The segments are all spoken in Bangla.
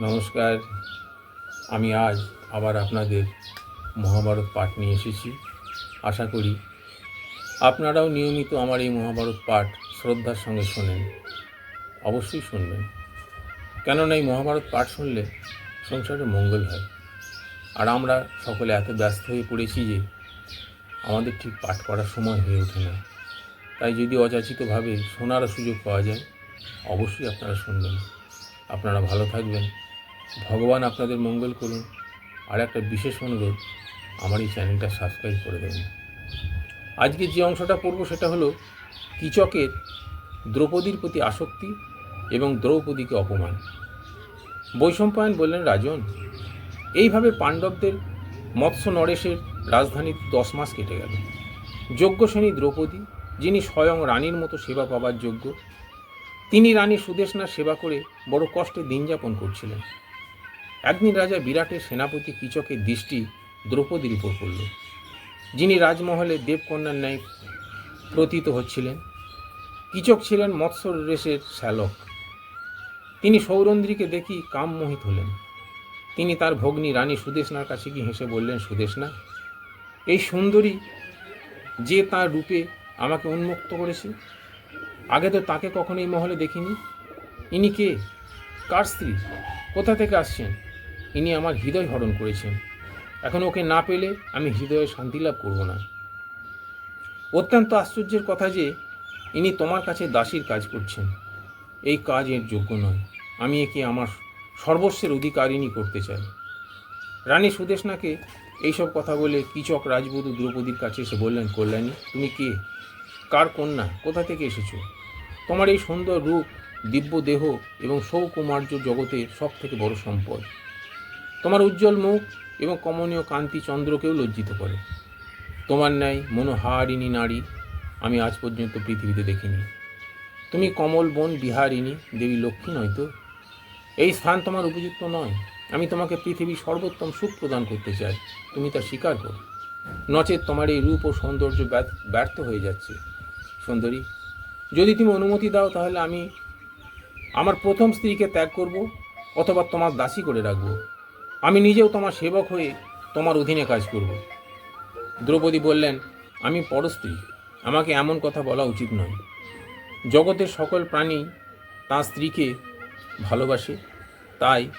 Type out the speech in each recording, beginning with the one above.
নমস্কার। আমি আজ আবার আপনাদের মহাভারত পাঠ নিয়ে এসেছি। আশা করি আপনারাও নিয়মিত আমার এই মহাভারত পাঠ শ্রদ্ধার সঙ্গে শোনেন। অবশ্যই শুনবেন। কেননা এই মহাভারত পাঠ শুনলে সংসারে মঙ্গল হয়। আর আমরা সকলে এত ব্যস্ত হয়ে পড়েছি যে আমাদের ঠিক পাঠ করার সময় হয়ে ওঠে না। তাই যদি অযাচিতভাবে শোনারও সুযোগ পাওয়া যায়, অবশ্যই আপনারা শুনবেন। আপনারা ভালো থাকবেন। ভগবান আপনাদের মঙ্গল করুন। আর একটা বিশেষ অনুরোধ, আমার এই চ্যানেলটা সাবস্ক্রাইব করে দেবেন। আজকে যে অংশটা পড়ব সেটা হলো কীচকের দ্রৌপদীর প্রতি আসক্তি এবং দ্রৌপদীকে অপমান। বৈশম্পায়ন বললেন, রাজন, এইভাবে পাণ্ডবদের মৎস্য নরেশের রাজধানীতে দশ মাস কেটে গেল। যোগ্য শ্রেণি দ্রৌপদী, যিনি স্বয়ং রানীর মতো সেবা পাবার যোগ্য, তিনি রানী সুদেশনার সেবা করে বড় কষ্টে দিন যাপন করছিলেন। একদিন রাজা বিরাটের সেনাপতি কীচকের দৃষ্টি দ্রৌপদীর উপর পড়ল। যিনি রাজমহলে দেবকন্যার ন্যায় প্রতীত হচ্ছিলেন। কীচক ছিলেন মৎস্য রেশের শ্যালক। তিনি সৌরন্দ্রীকে দেখি কাম মোহিত হলেন। তিনি তার ভগ্নী রানী সুদেশনার কাছে গিয়ে হেসে বললেন, সুদেশনা, এই সুন্দরী যে তার রূপে আমাকে উন্মুক্ত করেছে, আগে তো তাকে কখনো এই মহলে দেখিনি। ইনি কে? কার স্ত্রী? কোথা থেকে আসছেন? ইনি আমার হৃদয় হরণ করেছেন। এখন ওকে না পেলে আমি হৃদয়ে শান্তি লাভ করব না। অত্যন্ত আশ্চর্যের কথা যে, ইনি তোমার কাছে দাসীর কাজ করছেন। এই কাজ এর যোগ্য নয়। আমি একে আমার সর্বস্বের অধিকারিণী করতে চাই। রানী সুদেশনাকে এইসব কথা বলে কিচক রাজবধূ দ্রৌপদীর কাছে এসে বললেন, কল্যাণী, তুমি কে? কার কন্যা? কোথা থেকে এসেছ? তোমার এই সুন্দর রূপ দিব্য দেহ এবং সৌকুমার্য জগতের সব থেকে বড় সম্পদ। তোমার উজ্জ্বল মুখ এবং কমনীয় কান্তি চন্দ্রকেও লজ্জিত করে। তোমার ন্যায় মনোহারিণী নারী আমি আজ পর্যন্ত পৃথিবীতে দেখিনি। তুমি কমল বন বিহারিণী, দেবী লক্ষ্মী নয় তো? এই স্থান তোমার উপযুক্ত নয়। আমি তোমাকে পৃথিবীর সর্বোত্তম সুখ প্রদান করতে চাই। তুমি তা স্বীকার করো। নচেত তোমার এই রূপ ও সৌন্দর্য ব্যর্থ হয়ে যাচ্ছে। সুন্দরী, যদি তুমি অনুমতি দাও, তাহলে আমি আমার প্রথম স্ত্রীকে ত্যাগ করব অথবা তোমার দাসী করে রাখব। আমি নিজেও তোমার সেবক হয়ে তোমার অধীনে কাজ করব। দ্রৌপদী বললেন, আমি পরস্ত্রী, আমাকে এমন কথা বলা উচিত নয়। জগতের সকল প্রাণী তাঁর স্ত্রীকে ভালোবাসে, তাই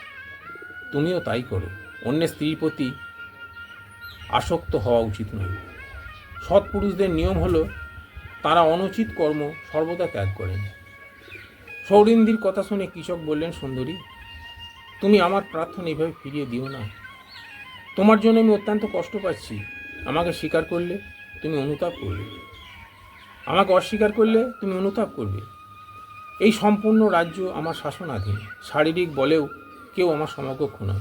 তুমিও তাই করো। অন্যের স্ত্রীর প্রতি আসক্ত হওয়া উচিত নয়। সৎপুরুষদের নিয়ম হলো, তারা অনুচিত কর্ম সর্বদা ত্যাগ করেন। সৌরিন্দির কথা শুনে কৃষক বললেন, সুন্দরী তুমি আমার প্রার্থনা এভাবে ফিরিয়ে দিও না। তোমার জন্য আমি অত্যন্ত কষ্ট পাচ্ছি। আমাকে স্বীকার করলে তুমি অনুতাপ করবে। আমাকে অস্বীকার করলে তুমি অনুতাপ করবে। এই সম্পূর্ণ রাজ্য আমার শাসনাধীন। শারীরিক বলেও কেউ আমার সমকক্ষ নয়।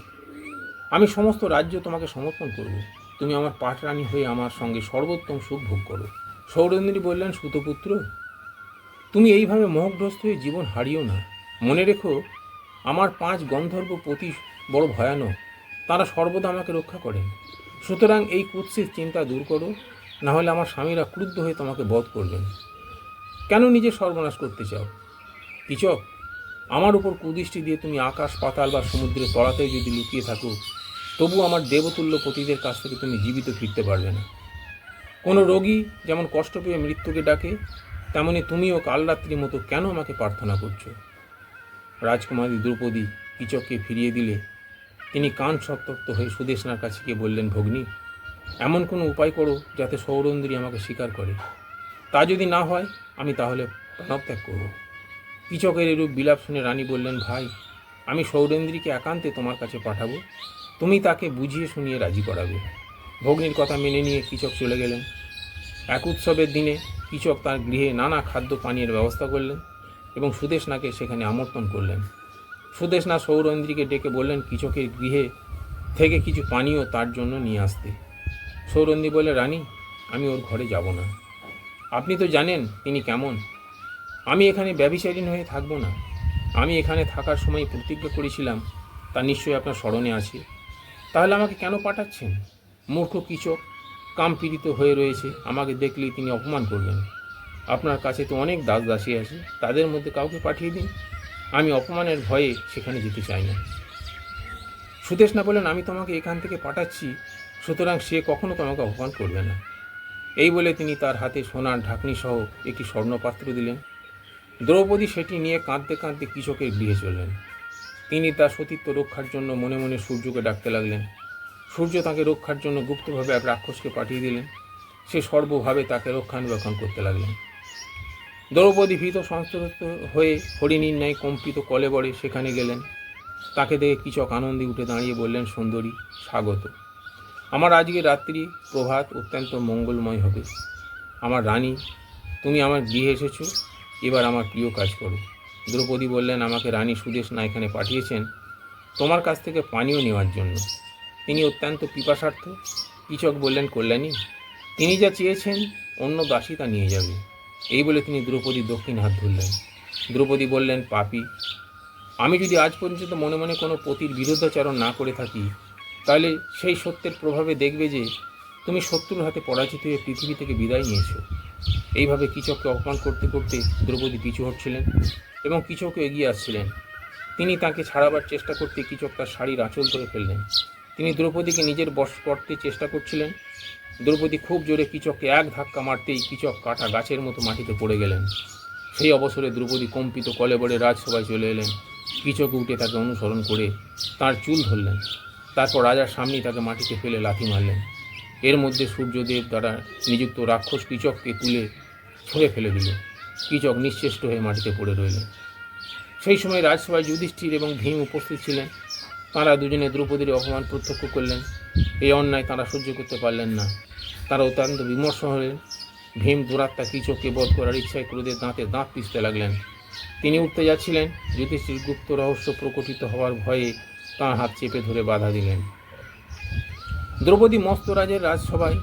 আমি সমস্ত রাজ্য তোমাকে সমর্পণ করব। তুমি আমার পাটরানী হয়ে আমার সঙ্গে সর্বোত্তম সুখ ভোগ করো। সৌরেন্দ্রী বললেন, সুতপুত্র, তুমি এইভাবে মোহগ্রস্ত হয়ে জীবন হারিও না। মনে রেখো আমার পাঁচ গন্ধর্ব পতি বড় ভয়ানক। তারা সর্বদা আমাকে রক্ষা করেন। সুতরাং এই কুৎসিত চিন্তা দূর করো না হলে আমার স্বামীরা ক্রুদ্ধ হয়ে তোমাকে বধ করবেন। কেন নিজে সর্বনাশ করতে চাও? কিচক আমার উপর কুদৃষ্টি দিয়ে তুমি আকাশ, পাতাল বা সমুদ্রের তলাতেও যদি লুকিয়ে থাকো, তবু আমার দেবতুল্য পতিদের কাছ থেকে তুমি জীবিত ফিরতে পারবে না। কোনো রোগী যেমন কষ্ট পেয়ে মৃত্যুকে ডাকে, তেমনি তুমিও কাল রাত্রির মতো কেন আমাকে প্রার্থনা করছ? রাজকুমারী দ্রৌপদী কিচককে ফিরিয়ে দিলে। তিনি কান সত্যক্ত হয়ে সুদেশনার কাছে গিয়ে বললেন, ভগ্নী, এমন কোনো উপায় করো যাতে সৌরন্দ্রী আমাকে স্বীকার করে। তা যদি না হয়, আমি তাহলে প্রাণত্যাগ করব। কিচকের এরূপ বিলাপ শুনে রানী বললেন, ভাই, আমি সৌরেন্দ্রীকে একান্তে তোমার কাছে পাঠাবো। তুমি তাকে বুঝিয়ে শুনিয়ে রাজি করাবে। ভগ্নির কথা মেনে নিয়ে কিচক চলে গেলেন। এক উৎসবের দিনে কিচক তার গৃহে নানা খাদ্য পানীয়ের ব্যবস্থা করলেন। এবং সুদেশনাকে সেখানে আমন্ত্রণ করলেন। সুদেশনা সৌরেন্দ্রীকে ডেকে বললেন কিচকের গৃহে থেকে কিছু পানীয় তার জন্য নিয়ে আসতে? সৌরন্দ্রী বলে রানী, আমি ওর ঘরে যাব না। আপনি তো জানেন তিনি কেমন। আমি এখানে ব্যবিচারীন হয়ে থাকব না। আমি এখানে থাকার সময় প্রতিজ্ঞা করেছিলাম, তা নিশ্চয়ই আপনার স্মরণে আছে। তাহলে আমাকে কেন পাঠাচ্ছেন? মূর্খ কিচক কাম পীড়িত হয়ে রয়েছে। আমাকে দেখলেই তিনি অপমান করবেন আপনার কাছে তো অনেক দাস দাসী আছে, তাদের মধ্যে কাউকে পাঠিয়ে দিন। আমি অপমানের ভয়ে সেখানে যেতে চাই না। সুদেশনা বললেন, আমি তোমাকে এখান থেকে পাঠাচ্ছি, সুতরাং সে কখনো তোমাকে অপমান করবে না। এই বলে তিনি তার হাতে সোনার ঢাকনি সহ একটি স্বর্ণপাত্র দিলেন। দ্রৌপদী সেটি নিয়ে কাঁদতে কাঁদতে কৃষকের গৃহে চললেন। তিনি তার সতীত্ব রক্ষার জন্য মনে মনে সূর্যকে ডাকতে লাগলেন। সূর্য তাকে রক্ষার জন্য গুপ্তভাবে এক রাক্ষসকে পাঠিয়ে দিলেন। সে সর্বভাবে তাকে রক্ষণাবেক্ষণ করতে লাগলেন। দ্রৌপদী ভীত সংস্কৃত হয়ে হরিণীর ন্যায় কম্পিত কলেবরে সেখানে গেলেন। তাকে দেখে কিচক আনন্দে উঠে দাঁড়িয়ে বললেন, সুন্দরী, স্বাগত। আমার আজকে রাত্রি প্রভাত অত্যন্ত মঙ্গলময় হবে। আমার রানী, তুমি আমার গৃহে এসেছ, এবার আমার প্রিয় কাজ করো। দ্রৌপদী বললেন, আমাকে রানী সুদেশ না এখানে পাঠিয়েছেন, তোমার কাছ থেকে পানীয় নেওয়ার জন্য। তিনি অত্যন্ত পিপাসার্থ কিচক বললেন, কল্যাণী, তিনি যা চেয়েছেন, অন্য দাসী তা নিয়ে যাবে। এই বলে তিনি দ্রৌপদী দক্ষিণ হাত ধরলেন। দ্রৌপদী বললেন, পাপি, আমি যদি আজ পর্যন্ত মনে মনে কোনো পতির বিরুদ্ধাচরণ না করে থাকি, তাহলে সেই সত্যের প্রভাবে দেখবে যে তুমি শত্রুর হাতে পরাজিত হয়ে পৃথিবী থেকে বিদায় নিয়েছো। এইভাবে কিচককে অপমান করতে করতে দ্রৌপদী পিছু হটছিলেন এবং কিচকও এগিয়ে আসছিলেন। তিনি তাকে ছাড়াবার চেষ্টা করতে কিচক তার শাড়ির আঁচল ধরে ফেললেন। তিনি দ্রৌপদীকে নিজের বশ করতে চেষ্টা করছিলেন। দ্রৌপদী খুব জোরে কিচককে এক ধাক্কা মারতেই কিচক কাটা গাছের মতো মাটিতে পড়ে গেলেন। সেই অবসরে দ্রৌপদী কম্পিত কলেবরে রাজসভায় চলে এলেন। কিচক উঠে তাকে অনুসরণ করে তার চুল ধরলেন। তারপর রাজার সামনেই তাকে মাটিতে ফেলে লাথি মারলেন। এর মধ্যে সূর্যদেব দ্বারা নিযুক্ত রাক্ষস কিচককে তুলে ছুঁড়ে ফেলে দিল। কিচক নিশ্চেষ্ট হয়ে মাটিতে পড়ে রইলেন। সেই সময় রাজসভায় যুধিষ্ঠির এবং ভীম উপস্থিত ছিলেন। তাঁরা দুজনে দ্রৌপদীর অপমান প্রত্যক্ষ করলেন। এই অন্যায় তাঁরা সহ্য করতে পারলেন না। তারা অত্যন্ত বিমর্ষ হলেন। ভীম দুরাত্মা কিচককে বধ করার ইচ্ছায় ক্রোধে দাঁতে দাঁত পিষতে লাগলেন। তিনি উঠতে যাচ্ছিলেন। যুধিষ্ঠির গুপ্ত রহস্য প্রকটিত হওয়ার ভয়ে তাঁর হাত চেপে ধরে বাধা দিলেন। দ্রৌপদী মস্তরাজের রাজসভায়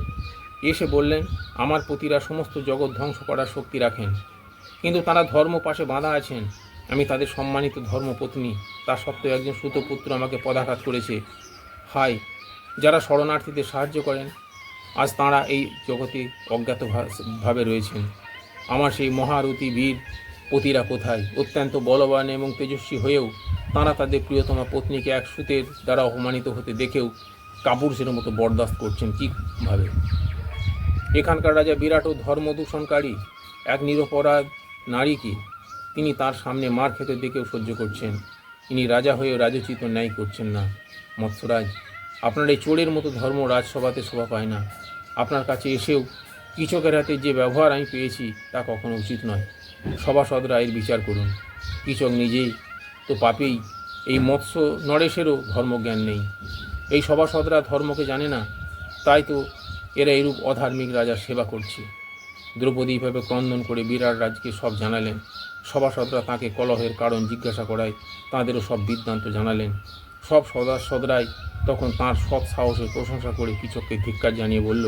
এসে বললেন, আমার পতিরা সমস্ত জগৎ ধ্বংস করার শক্তি রাখেন। কিন্তু তারা ধর্ম পাশে বাঁধা আছেন। আমি তাদের সম্মানিত ধর্মপত্নী। তা সত্ত্বেও একজন সুতপুত্র আমাকে পদাঘাত করেছে। হাই যারা শরণার্থীদের সাহায্য করেন, আজ তাঁরা এই জগতে অজ্ঞাত ভা- ভাবে রয়েছেন। আমার সেই মহারথী বীর, পতিরা কোথায়? অত্যন্ত বলবান এবং তেজস্বী হয়েও তাঁরা তাদের প্রিয়তমা পত্নীকে এক সুতের দ্বারা অপমানিত হতে দেখেও কাপুরুষের মতো বরদাস্ত করছেন কীভাবে এখানকার রাজা বিরাট ও ধর্মদূষণকারী, এক নিরপরাধ নারীকে তিনি তার সামনে মার খেতে দেখেও সহ্য করছেন। ইনি রাজা হয়েও রাজোচিত ন্যায় করছেন না, মৎস্যরাজ। আপনার এই চোরের মতো ধর্ম রাজসভাতে শোভা পায় না। আপনার কাছে এসেও কৃষকের হাতে যে ব্যবহার আমি পেয়েছি তা কখনো উচিত নয়। সভাসদরা এর বিচার করুন। কৃষক নিজেই তো পাপেই এই মৎস্য নরেশেরও ধর্মজ্ঞান নেই। এই সভাসদরা ধর্মকে জানে না, তাই তো এরা এরূপ অধার্মিক রাজার সেবা করছে। দ্রৌপদী এইভাবে ক্রন্দন করে বিরাট রাজকে সব জানালেন। সভাসদরা তাকে কলহের কারণ জিজ্ঞাসা করায় তাঁদেরও সব বৃত্তান্ত জানালেন। সব সদাসদরাই তখন তাঁর সৎ সাহসের প্রশংসা করে কিচককে ধিক্কার জানিয়ে বলল,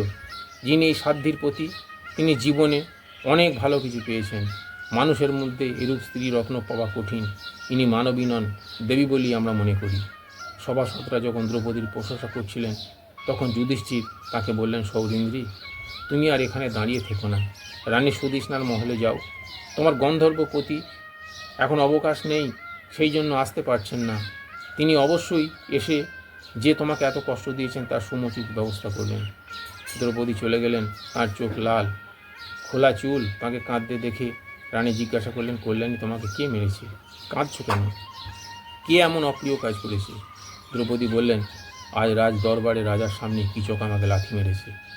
যিনি এই সাধ্যির প্রতি, তিনি জীবনে অনেক ভালো কিছু পেয়েছেন। মানুষের মধ্যে এরূপ স্ত্রী রত্ন পাওয়া কঠিন। ইনি মানবী নন, দেবী বলেই আমরা মনে করি। সভাসদরা যখন দ্রৌপদীর প্রশংসা করছিলেন, তখন যুধিষ্ঠির তাকে বললেন, সৌরিন্দ্রী তুমি আর এখানে দাঁড়িয়ে থেকো না। রানী সুদিষ্ণার মহলে যাও। তোমার গন্ধর্বপতি এখন অবকাশ নেই, সেই জন্য আসতে পারছেন না। তিনি অবশ্যই এসে যে তোমাকে এত কষ্ট দিয়েছেন তার সমুচিত ব্যবস্থা করলেন দ্রৌপদী চলে গেলেন, তার চোখ লাল, খোলা চুল, তাকে কাঁদতে দেখে রানী জিজ্ঞাসা করলেন, কল্যাণী, তোমাকে কে মেরেছে? কাঁদছো কেন? কে এমন অপ্রিয় কাজ করেছে? দ্রৌপদী বললেন, আজ রাজ দরবারে রাজার সামনে কিচক আমাকে লাথি মেরেছে?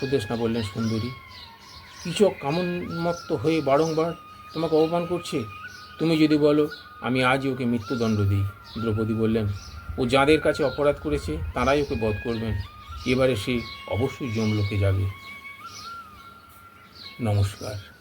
সুদেশনা বললেন সুন্দরী। কিচক কামনমত্ত হয়ে বারংবার তোমাকে অপমান করছে? তুমি যদি বলো, আমি আজই ওকে মৃত্যুদণ্ড দিই। দ্রৌপদী বললেন, ও যাঁদের কাছে অপরাধ করেছে, তারাই ওকে বধ করবেন। এবারে সে অবশ্যই জমলোকে যাবে। নমস্কার।